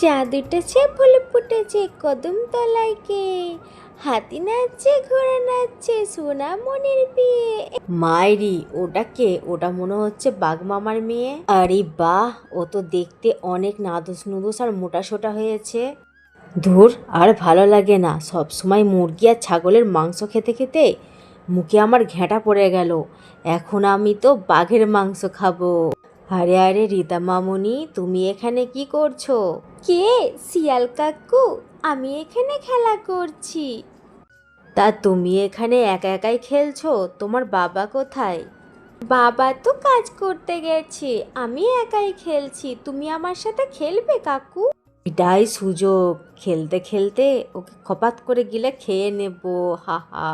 চাঁদ উঠেছে ফুল ফুটেছে কদম তলায় কে। হাতি নাচছে, ঘোড়া নাচছে সোনা মনের বিয়ে। মায়েরি ওটা কে? ওটা মনে হচ্ছে বাঘ মামার মেয়ে। আরে বাহ, ও তো দেখতে অনেক নাদুস নুদুস আর মোটা সোটা হয়েছে। ধুর, আর ভালো লাগে না। সব সময় মুরগি আর ছাগলের মাংস খেতে খেতে মুখে আমার ঘেঁটা পড়ে গেল। এখন আমি তো বাঘের মাংস খাব। আরে আরে, রীতা মামুনি, তুমি এখানে কি করছ? কে? শিয়াল কাকু আমি এখানে খেলা করছি। তা তুমি এখানে একা একাই খেলছো? তোমার বাবা কোথায়? বাবা তো কাজ করতে গেছে আমি একাই খেলছি। তুমি আমার সাথে খেলবে কাকু? এটাই সুযোগ। খেলতে খেলতে ওকে খপাত করে গিলে খেয়ে নেব হা হা।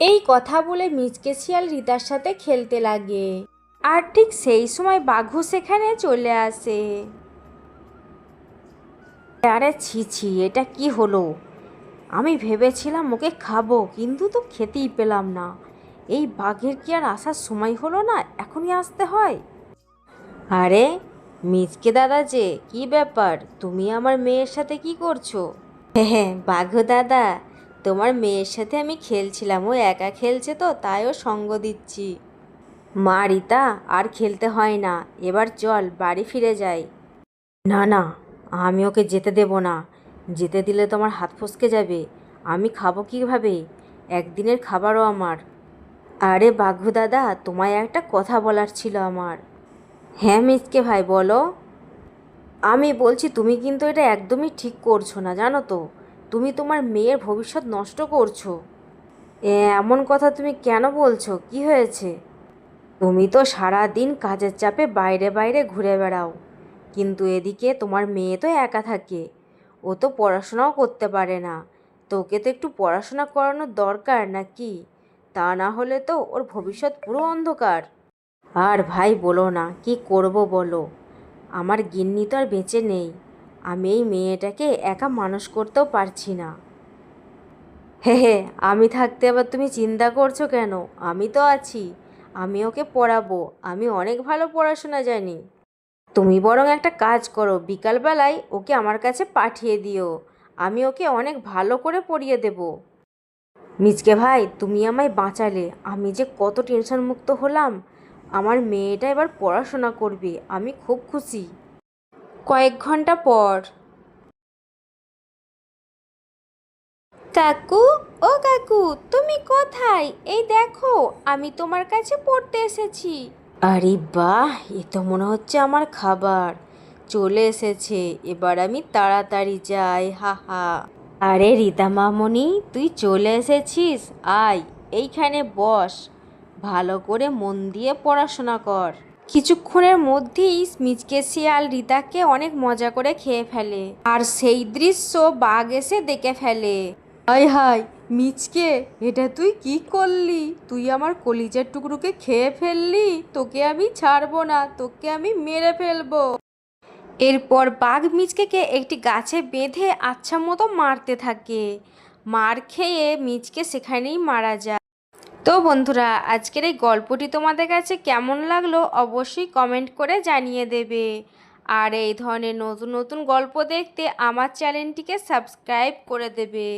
এই কথা বলে মিচকে শিয়াল রিতার সাথে খেলতে লাগে। আর ঠিক সেই সময় বাঘু সেখানে চলে আসে। আরে ছি ছি, এটা কি হলো? আমি ভেবেছিলাম ওকে খাব, কিন্তু তো খেতেই পেলাম না। এই বাঘের কি আর আসার সময় হলো না? এখনই আসতে হয়। আরে, মিচকে দাদা যে, কি ব্যাপার? তুমি আমার মেয়ের সাথে কি করছ? হ্যাঁ বাঘ দাদা, তোমার মেয়ের সাথে আমি খেলছিলাম, ও একা খেলছে তো, তাই ও সঙ্গ দিচ্ছি। মা রিতা, আর খেলতে হয় না, এবার চল, বাড়ি ফিরে যাই। না না আমি ওকে যেতে দেব না। যেতে দিলে তোমার হাত ফসকে যাবে। আমি খাব কীভাবে? একদিনের খাবারও আমার। আরে বাঘু দাদা, তোমায় একটা কথা বলার ছিল আমার। হ্যাঁ মিসকে ভাই, বলো। আমি বলছি, তুমি কিন্তু এটা একদমই ঠিক করছ না, জানো তো। তুমি তোমার মেয়ের ভবিষ্যৎ নষ্ট করছ। এমন কথা তুমি কেন বলছো? কি হয়েছে? তুমি তো সারা দিন কাজের চাপে বাইরে বাইরে ঘুরে বেড়াও। কিন্তু এদিকে তোমার মেয়ে তো একা থাকে। ও তো পড়াশোনাও করতে পারে না। তোকে তো একটু পড়াশোনা করানোর দরকার নাকি? তা না হলে তো ওর ভবিষ্যৎ পুরো অন্ধকার। আর ভাই বলো না, কি করব বলো? আমার গিন্নি তো আর বেঁচে নেই। আমি এই মেয়েটাকে একা মানুষ করতেও পারছি না। হে হে, আমি থাকতে আবার তুমি চিন্তা করছ কেন? আমি তো আছি। আমি ওকে পড়াবো। আমি অনেক ভালো পড়াশোনা জানি। তুমি বরং একটা কাজ করো, বিকালবেলায় ওকে আমার কাছে পাঠিয়ে দিও। আমি ওকে অনেক ভালো করে পড়িয়ে দেব। মিচকে ভাই, তুমি আমায় বাঁচালে। আমি যে কত টেনশন মুক্ত হলাম। আমার মেয়েটা এবার পড়াশোনা করবে। আমি খুব খুশি। কয়েক ঘণ্টা পর। কাকু, ও কাকু, তুমি কোথায়? এই দেখো, আমি তোমার কাছে পড়তে এসেছি। আরে বাহ, এ তো মনে হচ্ছে আমার খাবার। চলে এসেছে, এবার আমি তাড়াতাড়ি যাই, হা হা। আরে রীতা মামনি, তুই চলে এসেছিস? আয়, এইখানে বস। ভালো করে মন দিয়ে পড়াশোনা কর। কিছুক্ষণের মধ্যেই মিচকে শিয়াল রিতাকে অনেক মজা করে খেয়ে ফেলে। আর সেই দৃশ্য বাঘ এসে দেখে ফেলে। হাই হাই মিচকে, এটা তুই কি করলি? তুই আমার কলিজার টুকরোকে খেয়ে ফেললি? তোকে আমি ছাড়বো না, তোকে আমি মেরে ফেলব। এরপর বাঘ মিচকেকে একটি গাছে বেঁধে আচ্ছা মতো মারতে থাকে। মার খেয়ে মিচকে সেখানেই মারা যায়। তো বন্ধুরা, আজকের এই গল্পটি তোমাদের কাছে কেমন লাগল অবশ্যই কমেন্ট করে জানিয়ে দেবে। আর এই ধরনের নতুন নতুন গল্প দেখতে আমার চ্যানেলটিকে সাবস্ক্রাইব করে দেবে।